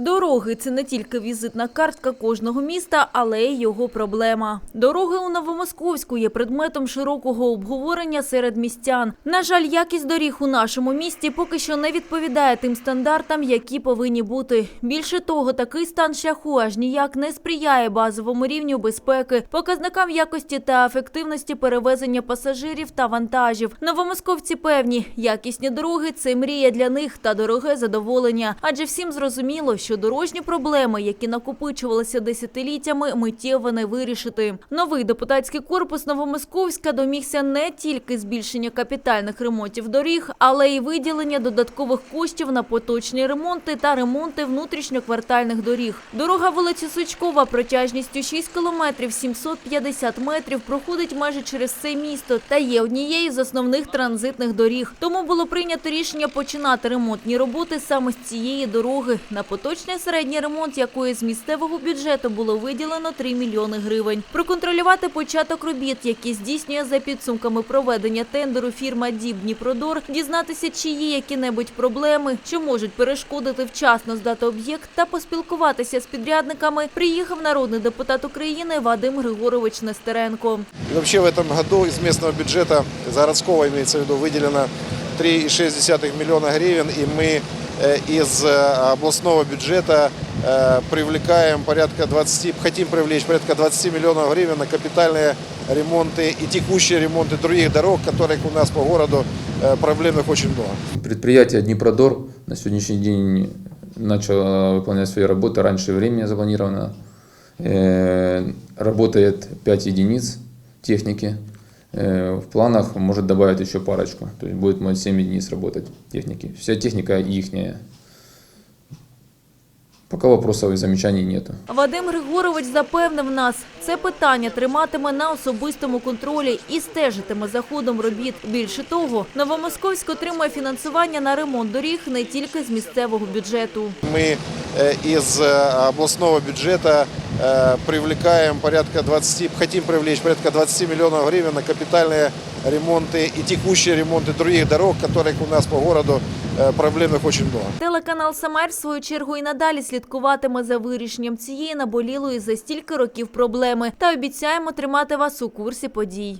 Дороги це не тільки візитна картка кожного міста, але й його проблема. Дороги у Новомосковську є предметом широкого обговорення серед містян. На жаль, якість доріг у нашому місті поки що не відповідає тим стандартам, які повинні бути. Більше того, такий стан шляху аж ніяк не сприяє базовому рівню безпеки, показникам якості та ефективності перевезення пасажирів та вантажів. Новомосковці певні, якісні дороги це мрія для них та дороге задоволення. Адже всім зрозуміло, що дорожні проблеми, які накопичувалися десятиліттями, миттєво не вирішити. Новий депутатський корпус Новомосковська домігся не тільки збільшення капітальних ремонтів доріг, але й виділення додаткових коштів на поточні ремонти та ремонти внутрішньоквартальних доріг. Дорога вулиці Сучкова протяжністю 6 кілометрів 750 метрів проходить майже через це місто та є однією з основних транзитних доріг. Тому було прийнято рішення починати ремонтні роботи саме з цієї дороги, на поточний середній ремонт якої з місцевого бюджету було виділено 3 мільйони гривень. Проконтролювати початок робіт, які здійснює за підсумками проведення тендеру фірма Діб Дніпродор, дізнатися, чи є які-небудь проблеми, що можуть перешкодити вчасно здати об'єкт та поспілкуватися з підрядниками, приїхав народний депутат України Вадим Григорович Нестеренко. И вообще в этом году из местного бюджета, городского имеется в виду, выделено 3,6 миллиона гривен, и мы э, из э, областного бюджета э, привлекаем порядка 20, хотим привлечь порядка 20 миллионов гривен на капитальные ремонты и текущие ремонты других дорог, которых у нас по городу э, проблемных очень много. Предприятие Днепродор на сегодняшний день начало выполнять свои работы раньше времени запланировано. Э, Работает 5 единиц техники. Э, В планах может добавить еще парочку. То есть будет может, 7 единиц работать техники. Вся техника ихняя. Пока вопросов и замечаний нету. Вадим Григорович запевнив нас, це питання триматиме на особистому контролі і стежитиме за ходом робіт. Більше того, Новомосковськ отримує фінансування на ремонт доріг не тільки з місцевого бюджету. Мы э, из э, областного бюджета э, привлекаем порядка 20, хотим привлечь порядка 20 миллионов гривен на капитальные ремонты и текущие ремонты других дорог, которых у нас по городу э, проблемных очень много. Телеканал Самар в свою чергу і надалі слідкуватиме за вирішенням цієї наболілої за стільки років проблеми та обіцяємо тримати вас у курсі подій.